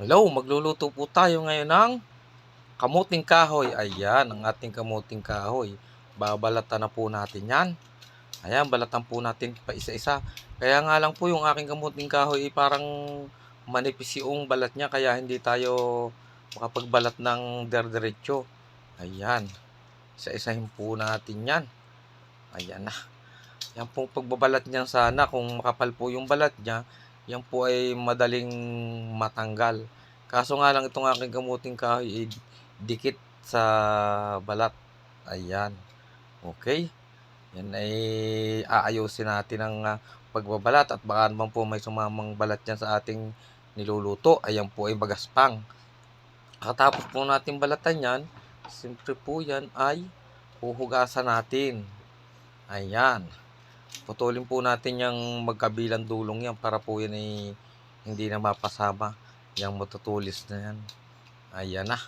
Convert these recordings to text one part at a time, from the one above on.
Hello, magluluto po tayo ngayon ng kamuting kahoy. Ayan, ang ating kamuting kahoy. Babalatan na po natin yan. Ayan, balatan po natin pa isa-isa. Kaya nga lang po yung aking kamuting kahoy parang manipis yung balat niya kaya hindi tayo makapagbalat ng derderecho. Ayan. Isa-isahin po natin yan. Ayan na. Yan pong pagbabalat niyan sana kung makapal po yung balat niya, yan po ay madaling matanggal. Kaso nga lang itong aking kamuting kahoy ay dikit sa balat. Ayan. Okay. Yan ay aayusin natin ang ah, pagbabalat at baka naman po may sumamang balat yan sa ating niluluto. Ayan po ay magaspang. Katapos po natin balatan yan, siyempre po yan ay huhugasan natin. Ayan. Putulin po natin yung magkabilang dulong yan para po yan ay hindi na mapasama. Yung matutulis na yan. Ayan na.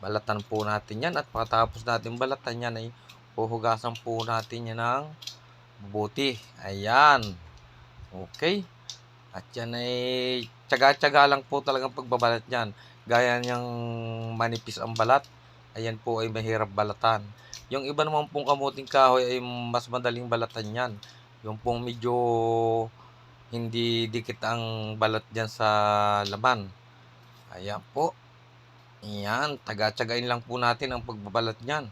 Balatan po natin yan at pagkatapos natin balatan yan ay huhugasan po natin yan ng mabuti. Ayan. Okay. At yan ay tsaga-tsaga lang po talagang pagbabalat yan. Gaya niyang manipis ang balat. Ayan po ay mahirap balatan. Yung iba naman pong kamuting kahoy ay mas madaling balatan yan. Yung pong medyo hindi dikit ang balat dyan sa laman. Ayan po. Ayan, taga-tsagain lang po natin ang pagbabalat niyan.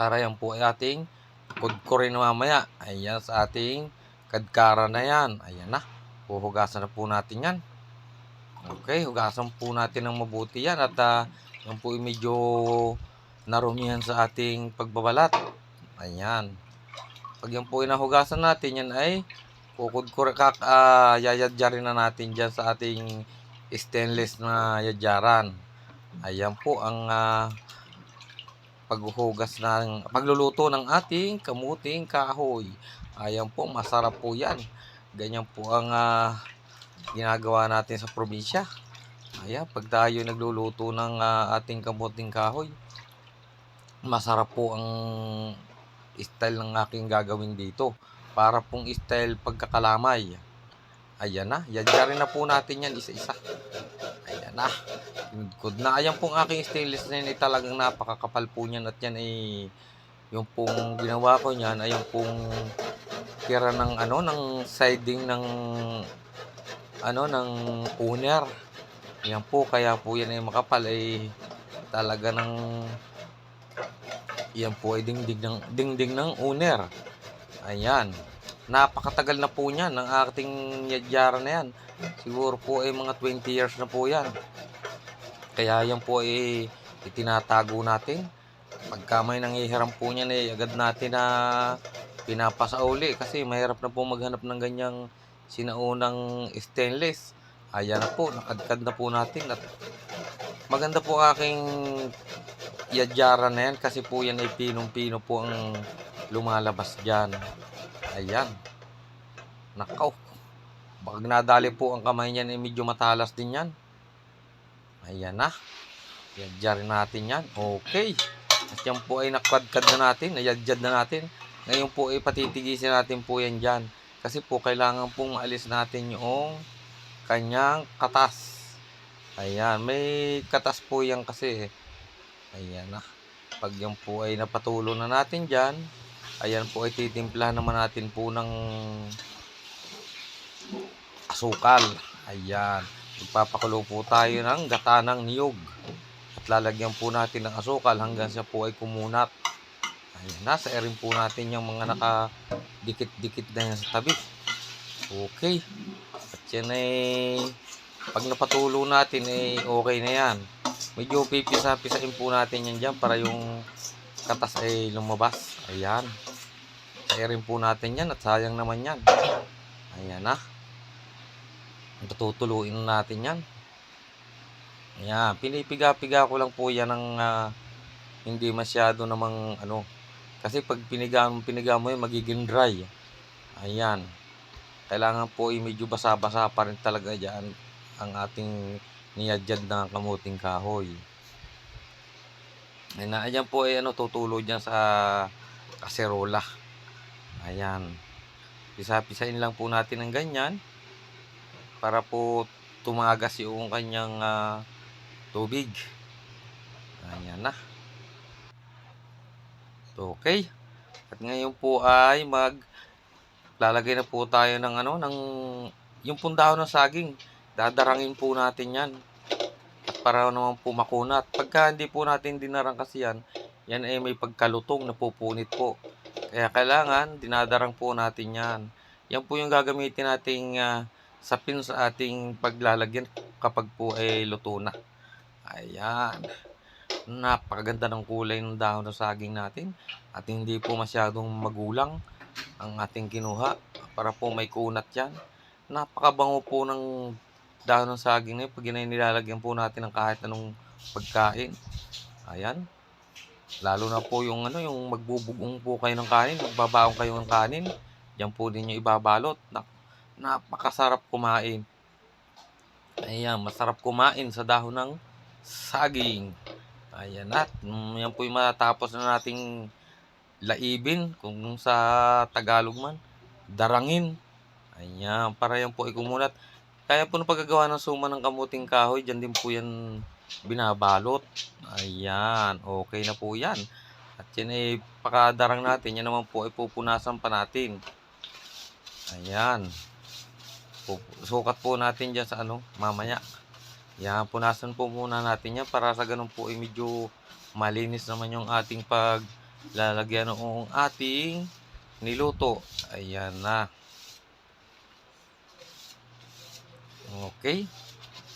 Para yan po ay ating kudkurin mamaya. Ayan sa ating kadkara na yan. Ayan na. Huhugasan na po natin yan. Okay, hugasan po natin ng mabuti yan. At ah, yan po medyo narumihan sa ating pagbabalat. Ayan. Pag yan po ay nahugasan natin, yan ay kukudkur kak uh, yayadyarin na natin dyan sa ating stainless na yadyaran. Ayan po ang ah, paghuhugas ng pagluluto ng ating kamuting kahoy. Ayan po, masarap po yan. Ganyan po ang ah, ginagawa natin sa probinsya. Ayan, pag tayo nagluluto ng ah, ating kamuting kahoy, masarap po ang style ng aking gagawin dito. Para pong style pagkakalamay. Ayan na, yadyarin na po natin yan isa-isa. Ayan na. Good na. Ayan pong aking stainless na yan ay talagang napakakapal po niyan at yan ay yung pong ginawa ko niyan ay yung pong tira ng ano ng siding ng ano ng owner. Yan po kaya po yan ay makapal ay talaga ng yan po ay dingding ng dingding ng owner. Ayan. Napakatagal na po niyan ng ating yadyara na yan. Siguro po ay mga 20 years na po yan. Kaya yan po ay itinatago natin. Pagka may nangihiram po niyan ay agad natin na pinapasauli kasi mahirap na po maghanap ng ganyang sinaunang stainless. Ayan na po, nakadkad na po natin at maganda po aking yadyara na yan kasi po yan ay pinong-pino po ang lumalabas dyan. Ayan. Nakaw. Pag nadali po ang kamay niyan ay medyo matalas din yan. Ayan na. Yadyarin natin yan. Okay. At yan po ay nakwadkad na natin. Nayadyad na natin. Ngayon po ay patitigisin natin po yan dyan. Kasi po kailangan pong maalis natin yung kanyang katas. Ayan. May katas po yan kasi. Ayan na. Pag yan po ay napatulo na natin dyan, ayan po ay titimplahan naman natin po ng asukal. Ayan. Magpapakulo po tayo ng gata ng niyog. At lalagyan po natin ng asukal hanggang siya po ay kumunat. Ayan. Nasa rin po natin yung mga nakadikit-dikit na yan sa tabi. Okay. At yan ay pag napatulo natin ay okay na yan. Medyo pipisa-pisain po natin yan dyan para yung katas ay lumabas. Ayan. Kaya po natin yan at sayang naman yan. Ayan na. Tutuluin natin yan. Ayan. Pinipiga-piga ko lang po yan ng ah, hindi masyado namang ano. Kasi pag piniga, piniga mo yun, magiging dry. Ayan. Kailangan po ay medyo basa-basa pa rin talaga dyan ang ating niyadyad na kamuting kahoy. Ayan, ayan po ay ano, tutulo dyan sa kaserola. Ayan. Pisa-pisain lang po natin ng ganyan para po tumagas yung kanyang ah, tubig. Ayan na. Okay. At ngayon po ay mag lalagay na po tayo ng ano ng yung pundahan ng saging. Dadarangin po natin 'yan. Para naman po makunat. Pagka hindi po natin dinarang kasi yan, yan ay may pagkalutong na pupunit po. Kaya kailangan dinadarang po natin yan. Yan po yung gagamitin nating ah, sapin sa ating paglalagyan kapag po ay luto na. Ayan. Napakaganda ng kulay ng dahon ng saging natin at hindi po masyadong magulang ang ating kinuha para po may kunat yan. Napakabango po ng dahon ng saging na yun pag nilalagyan po natin ng kahit anong pagkain. Ayan. Lalo na po yung ano, yung magbubugong po kayo ng kanin, magbabaong kayo ng kanin, yan po ninyo ibabalot. Napakasarap kumain. Ayan, masarap kumain sa dahon ng saging. Ayan at yan po yung matatapos na nating laibin kung sa Tagalog man. Darangin. Ayan, para yan po ay kumulat. Kaya po ng paggagawa ng suma ng kamuting kahoy, dyan din po yan binabalot. Ayan, okay na po yan. At yan ay pakadarang natin, yan naman po ay pupunasan pa natin. Ayan. Sukat po natin dyan sa ano, mamaya. Yan, punasan po muna natin yan para sa ganun po ay medyo malinis naman yung ating paglalagyan ng ating niluto. Ayan na. Okay.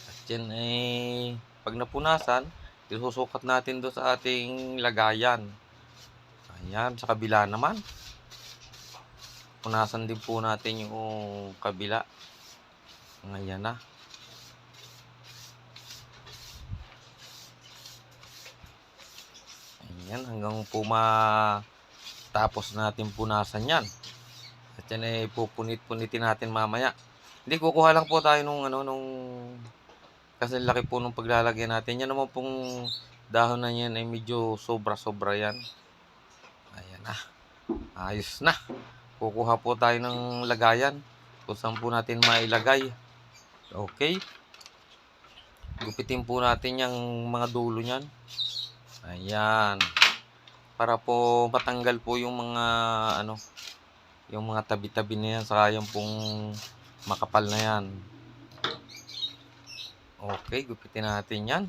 At yan ay pag napunasan, isusukat natin doon sa ating lagayan. Ayan, sa kabila naman. Punasan din po natin yung kabila. Ayan na. Ayan, hanggang po matapos natin punasan yan. At yan ay pupunit-punitin natin mamaya. Hindi, kukuha lang po tayo nung ano, nung kasi laki po nung paglalagyan natin. Yan naman pong dahon na yan ay medyo sobra-sobra yan. Ayan na. Ayos na. Kukuha po tayo ng lagayan. Kung saan po natin mailagay. Okay. Gupitin po natin yung mga dulo niyan. Ayan. Para po matanggal po yung mga ano, yung mga tabi-tabi na yan. Saka pong makapal na yan. Okay, gupitin natin yan.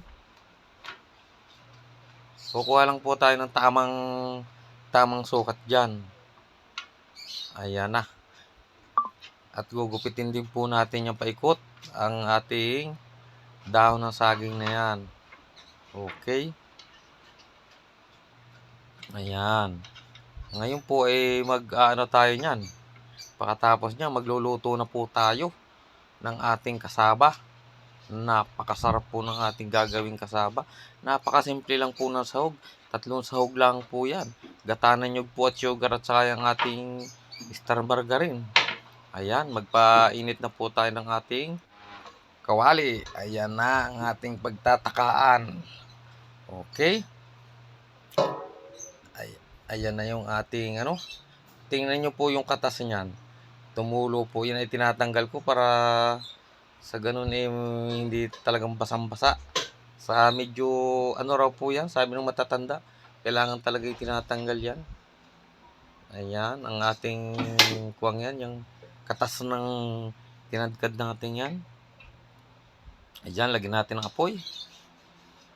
Kukuha lang po tayo ng tamang tamang sukat dyan. Ayan na. At gugupitin din po natin yung paikot ang ating dahon ng saging na yan. Okay. Ayan. Ngayon po ay mag-ano tayo niyan. Pagkatapos niya, magluluto na po tayo ng ating kasaba. Napakasarap po ng ating gagawing kasaba. Napakasimple lang po ng sahog. Tatlong sahog lang po yan. Gatanan nyug po at sugar at saka yung ating star margarine. Ayan, magpainit na po tayo ng ating kawali. Ayan na ang ating pagtatakaan. Okay. Ay, ayan na yung ating ano. Tingnan nyo po yung katas niyan. Tumulo po. Yan ay tinatanggal ko para sa ganun eh hindi talagang basang-basa. Sa medyo ano raw po yan, sabi ng matatanda. Kailangan talaga itinatanggal yan. Ayan, ang ating kuwang yan, yung katas ng tinadkad natin yan. Ayan, lagyan natin ng apoy.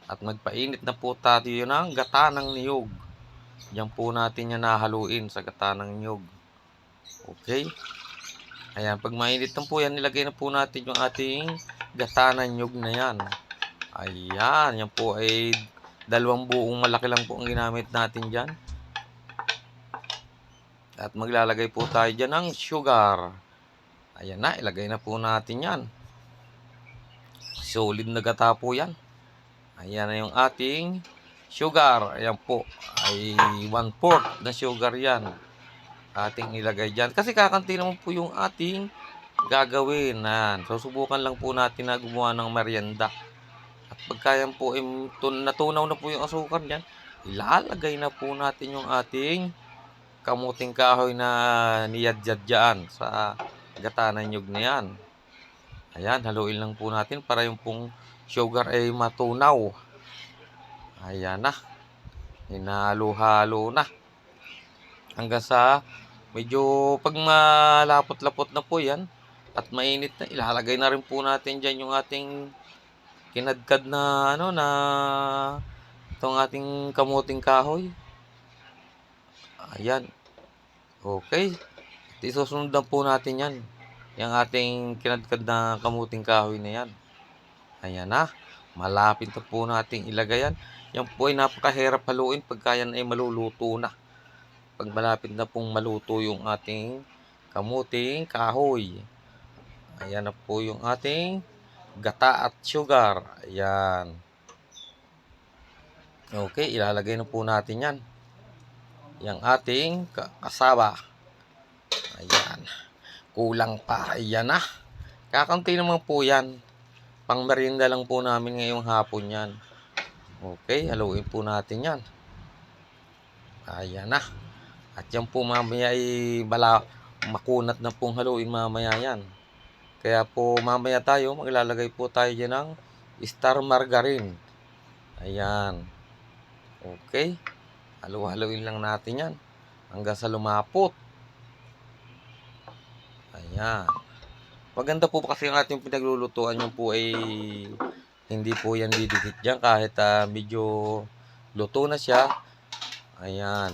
At magpainit na po tayo ng gata ng niyog. Yan po natin yan nahaluin sa gata ng niyog. Okay. Ayan, pag mainit na po yan, nilagay na po natin yung ating gata ng niyog na yan. Ayan, yan po ay dalawang buong malaki lang po ang ginamit natin dyan. At maglalagay po tayo dyan ng sugar. Ayan na, ilagay na po natin yan. Solid na gata po yan. Ayan na yung ating sugar. Ayan po, ay 1/4 na sugar yan. Ating ilagay dyan. Kasi kakanti naman po yung ating gagawin. Nan. So, subukan lang po natin na gumawa ng merienda. At pagka yan po, im, tun, natunaw na po yung asukar dyan, ilalagay na po natin yung ating kamuting kahoy na niyadyad dyan sa gata ng nyug na yan. Ayan, haluin lang po natin para yung pong sugar ay matunaw. Ayan na. Hinalo-halo na. Hanggang sa medyo pag malapot-lapot na po yan at mainit na, ilalagay na rin po natin dyan yung ating kinadkad na ano na itong ating kamuting kahoy. Ayan. Okay. At isusunod na po natin yan. Yung ating kinadkad na kamuting kahoy na yan. Ayan na. Malapit na po nating ilagay yan. Yan po ay napakahirap haluin pagka yan ay maluluto na. Pag malapit na pong maluto yung ating kamuting kahoy. Ayan na po yung ating gata at sugar. Ayan. Okay, ilalagay na po natin yan. Yung ating ka- kasaba. Ayan. Kulang pa. Ayan na. Kakunti naman po yan. Pang merienda lang po namin ngayong hapon yan. Okay, haluin po natin yan. Ayan na. At yan po mamaya ay bala, makunat na pong haluin mamaya yan. Kaya po mamaya tayo, maglalagay po tayo dyan ng star margarine. Ayan. Okay. Halu-haluin lang natin yan. Hanggang sa lumapot. Ayan. Maganda po kasi ang ating pinaglulutuan yung po ay hindi po yan didikit dyan kahit ah, medyo luto na siya. Ayan.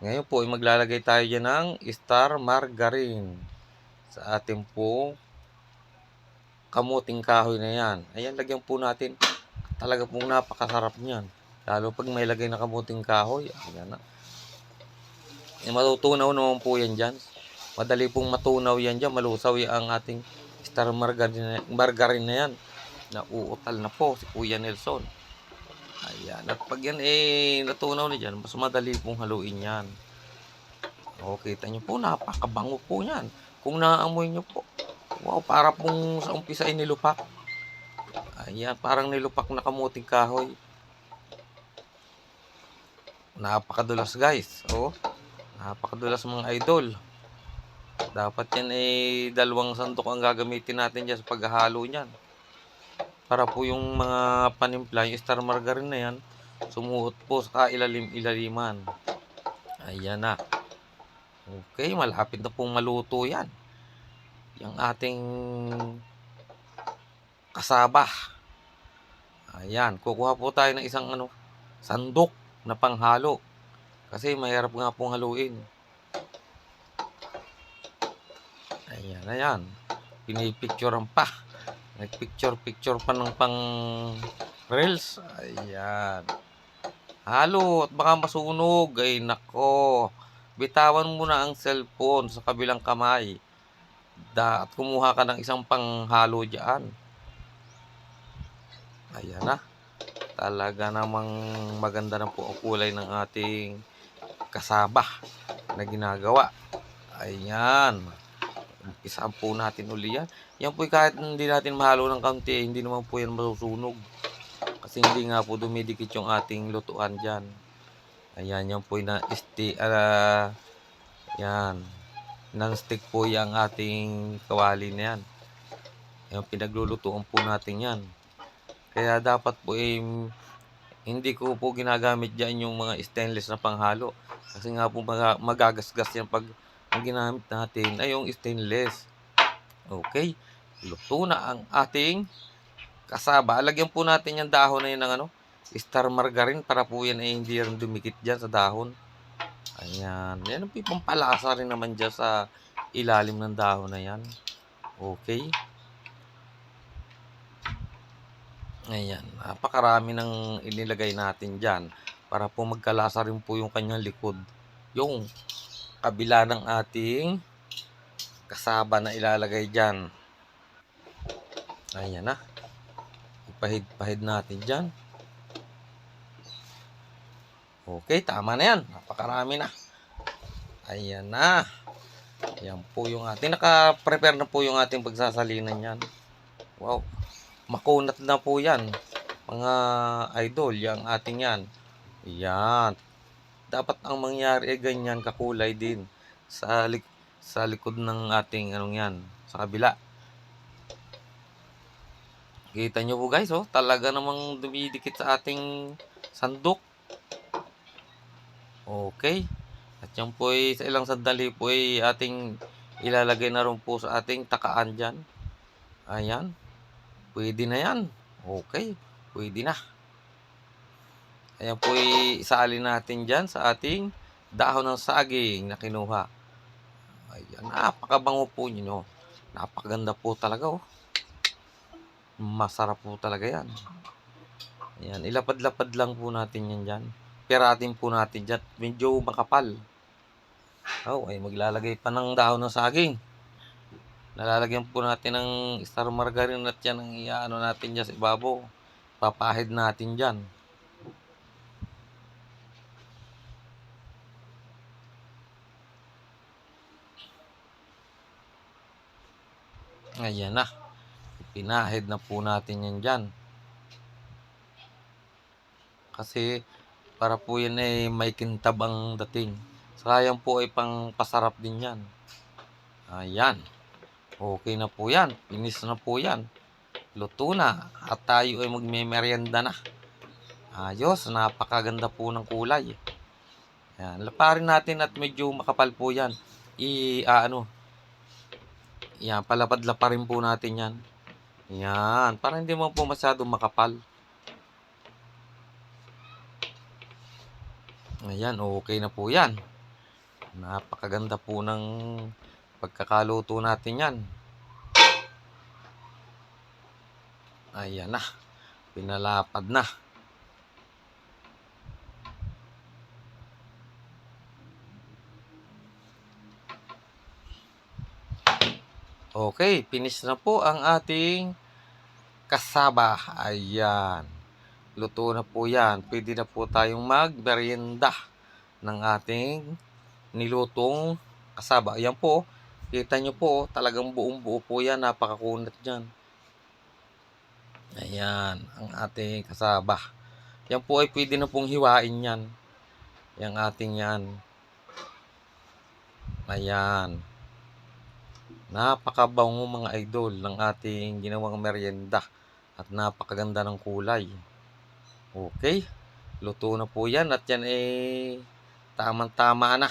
Ngayon po ay maglalagay tayo dyan ng star margarine sa ating po kamuting kahoy na yan. Ayan, lagyan po natin. Talaga pong napakasarap niyan. Lalo pag may lagay na kamuting kahoy. Ayan na. Eh, matutunaw naman po yan dyan. Madali pong matunaw yan dyan. Malusaw ang ating star margarine, margarine na yan. Nauutal na po si Kuya Nelson. Ayan. At pag yan eh natunaw na dyan, mas madali pong haluin yan. O, kita nyo po, napakabango po yan. Kung naamoy nyo po, wow, para pong sa umpisa ay nilupak. Ayan, parang nilupak na kamuting kahoy. Napakadulas guys. Oh, napakadulas mga idol. Dapat yan ay dalawang sandok ang gagamitin natin dyan sa paghahalo niyan. Para po yung mga panimpla, yung star margarine na yan, sumuot po sa ilalim-ilaliman. Ayan na. Okay, malapit na pong maluto yan. Yung ating kasaba. Ayan, kukuha po tayo ng isang ano, sandok na panghalo. Kasi mahirap nga pong haluin. Ayan, ayan. Pinipicturean pa. Nagpicture-picture pa ng pang reels. Ayan. Halo at baka masunog. Ay nako. Bitawan mo na ang cellphone sa kabilang kamay. Da, at kumuha ka ng isang panghalo dyan. Ayan na. Talaga namang maganda na po ang kulay ng ating kasaba na ginagawa. Ayan. Umpisahan po natin uli yan. Yan po kahit hindi natin mahalo ng kaunti, hindi naman po yan masusunog. Kasi hindi nga po dumidikit yung ating lutuan dyan. Ayan, yan po na isti, ah, yan. Non-stick po yung ating kawali na yan. Ayan, pinaglulutuan po natin yan. Kaya dapat po eh, hindi ko po ginagamit dyan yung mga stainless na panghalo. Kasi nga po maga- magagasgas yan pag ang ginamit natin ay yung stainless. Okay. Luto na ang ating kasaba. Lagyan po natin yung dahon na yun ng ano, star margarine para po yan ay hindi rin dumikit dyan sa dahon. Ayan. Yan ang pampalasa rin naman dyan sa ilalim ng dahon na yan. Okay. Ayan. Napakarami ng inilagay natin dyan para po magkalasa rin po yung kanyang likod. Yung kabila ng ating kasaba na ilalagay dyan. Ayan na. Ipahid-pahid natin dyan. Okay, tama na yan. Napakarami na. Ayan na. Yan po yung ating, naka-prepare na po yung ating pagsasalinan yan. Wow. Makunat na po yan. Mga idol, yung ating yan. Yan. Dapat ang mangyari ay ganyan kakulay din sa lik sa likod ng ating anong yan, sa kabila. Kita nyo po guys, oh, talaga namang dumidikit sa ating sandok. Okay. At yan po ay sa ilang sandali po ay ating ilalagay na rin po sa ating takaan dyan. Ayan. Pwede na yan. Okay. Pwede na. Ayan po isaalin natin dyan sa ating dahon ng saging na kinuha. Ayan. Napakabango po nyo. Napakaganda po talaga oh. Masarap po talaga yan. Ayan. Ilapad-lapad lang po natin yan dyan. Piratin po natin dyan. Medyo makapal. Oh, ay maglalagay pa ng dahon ng saging. Nalalagyan po natin ng star margarine at yan ang iaano natin dyan sa ibabaw. Papahid natin dyan. Ayan na. Pinahid na po natin yan dyan. Kasi para po yan ay may kintab ang dating. Sayang po ay pang pasarap din yan. Ayan. Okay na po yan. Finish na po yan. Luto na. At tayo ay magme-merienda na. Ayos. Napakaganda po ng kulay. Ayan. Laparin natin at medyo makapal po yan. I, ah, ano, yan, palapad-laparin po natin yan. Yan, para hindi mo po masyadong makapal. Ayan, okay na po yan. Napakaganda po ng pagkakaluto natin yan. Ayan na. Pinalapad na. Okay, finish na po ang ating kasaba. Ayan. Luto na po yan. Pwede na po tayong magmerienda ng ating nilutong kasaba. Ayan po. Kita nyo po, talagang buong buo po yan. Napakakunat dyan. Ayan, ang ating kasaba. Yan po ay pwede na pong hiwain yan. Yang ating yan. Ayan. Napakabango mga idol ng ating ginawang merienda at napakaganda ng kulay. Okay, luto na po yan at yan eh tamang-tama na.